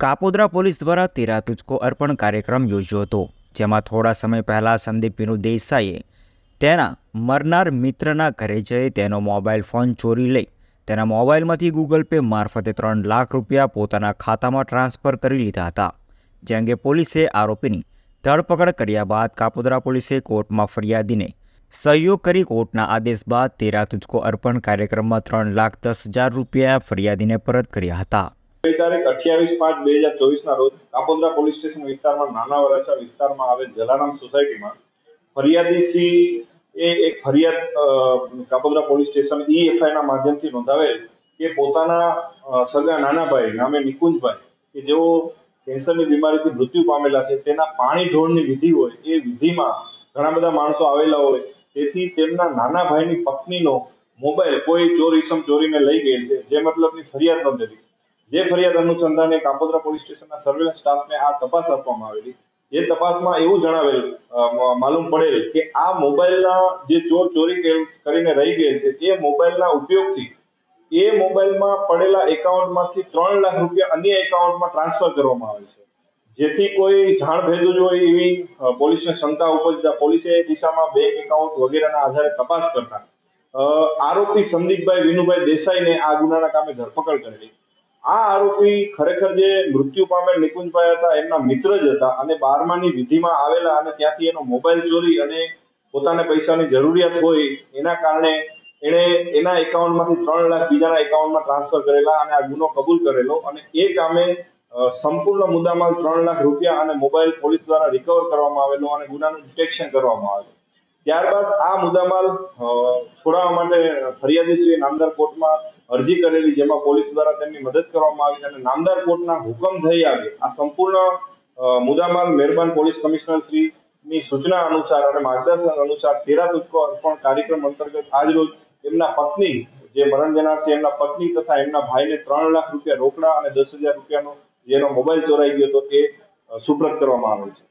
Kapodra police દ્વારા તેરા તુચકો અર્પણ કાર્યક્રમ યોજ્યો હતો, જેમાં થોડા સમય પહેલાં સંદીપ વિનુ દેસાઈએ તેના મરનાર મિત્રના ઘરે જઈ તેનો મોબાઈલ ફોન ચોરી લઈ, તેના મોબાઈલમાંથી ગૂગલ પે મારફતે ત્રણ લાખ રૂપિયા પોતાના ખાતામાં ટ્રાન્સફર કરી લીધા હતા, જે અંગે પોલીસે આરોપીની ધરપકડ કર્યા બાદ કાપોદ્રા પોલીસે કોર્ટમાં ફરિયાદીને સહયોગ કરી કોર્ટના આદેશ બાદ તેરા તુચકો અર્પણ કાર્યક્રમમાં ત્રણ લાખ દસ હજાર રૂપિયા ફરિયાદીને પરત કર્યા હતા. તારીખ અઠ્યાવીસ પાંચ બે હજાર ચોવીસ ના રોજ કાપોદ્રા પોલીસ સ્ટેશન વિસ્તારમાં નાના વરાછા વિસ્તારમાં આવેલ જલારામ સોસાયટીમાં ફરિયાદી સી એ એક ફરિયાદ કાપોદ્રા પોલીસ સ્ટેશન ઈએફઆઈ ના માધ્યમથી નોંધાવેલ કે પોતાના સગા નાના ભાઈ નામે નિકુંજભાઈ, કે જેઓ કેન્સરની બીમારીથી મૃત્યુ પામેલા છે, તેના પાણી ઢોળની વિધિ હોય, એ વિધિમાં ઘણા બધા માણસો આવેલા હોય, તેથી તેમના નાના ભાઈની પત્નીનો મોબાઈલ કોઈ ચોર ઈસમ ચોરીને લઈ ગયેલ છે, જે મતલબની ફરિયાદ નોંધેલી. જે ફરિયાદ અનુસંધાને કાપોદ્રા પોલીસ સ્ટેશનના સર્વેલન્સ સ્ટાફને આ તપાસ આપવામાં આવેલી. જે તપાસમાં એવું જણાવેલ માલુમ પડેલ કે આ મોબાઈલના જે ચોર ચોરી કરીને રહી ગયેલ છે, એ મોબાઈલના ઉપયોગથી, એ મોબાઈલમાં પડેલા એકાઉન્ટમાંથી ત્રણ લાખ રૂપિયા અન્ય એકાઉન્ટમાં ટ્રાન્સફર કરવામાં આવે છે. જેથી કોઈ જાણ ભેદુ જ હોય એવી પોલીસને શંકા ઉપજતા પોલીસે એ દિશામાં બેંક એકાઉન્ટ વગેરેના આધારે તપાસ કરતા આરોપી સંદીપભાઈ વિનુભાઈ દેસાઈને આ ગુનાના કામે ધરપકડ કરેલી. આ આરોપી ખરેખર જે મૃત્યુ પામેલ નિકુંજભાઈ હતા, એમના મિત્ર જ હતા અને બારમાની વિધિમાં આવેલા અને ત્યાંથી એનો મોબાઈલ ચોરી અને પોતાને પૈસાની જરૂરિયાત હોય એના કારણે એણે એના એકાઉન્ટમાંથી ત્રણ લાખ બીજાના એકાઉન્ટમાં ટ્રાન્સફર કરેલા અને આ ગુનો કબૂલ કરેલો અને એ કામે સંપૂર્ણ મુદ્દામાલ ત્રણ લાખ રૂપિયા અને મોબાઈલ પોલીસ દ્વારા રિકવર કરવામાં આવેલો અને ગુનાનું ડિટેક્શન કરવામાં આવેલું. ત્યારબાદ આ મુદ્દામાલ છોડાવવા માટે ફરિયાદીશ્રીએ નામદાર કોર્ટમાં અરજી કરેલી, જેમાં પોલીસ દ્વારા તેમની મદદ કરવામાં આવી અને નામદાર કોર્ટના હુકમ થઈ આવ્યો. આ સંપૂર્ણ મુદ્દામાલ મહેરબાન પોલીસ કમિશનર શ્રી ની સૂચના અનુસાર અને માર્ગદર્શન અનુસાર તેરા સૂચકો અર્પણ કાર્યક્રમ અંતર્ગત આજરોજ એમના પત્ની, જે મરણ જનાર છે એમના પત્ની તથા એમના ભાઈને ત્રણ લાખ રૂપિયા રોકડા અને દસ હજાર રૂપિયાનો, જેનો મોબાઈલ ચોરાઈ ગયો હતો તે સુપ્રત કરવામાં આવે છે.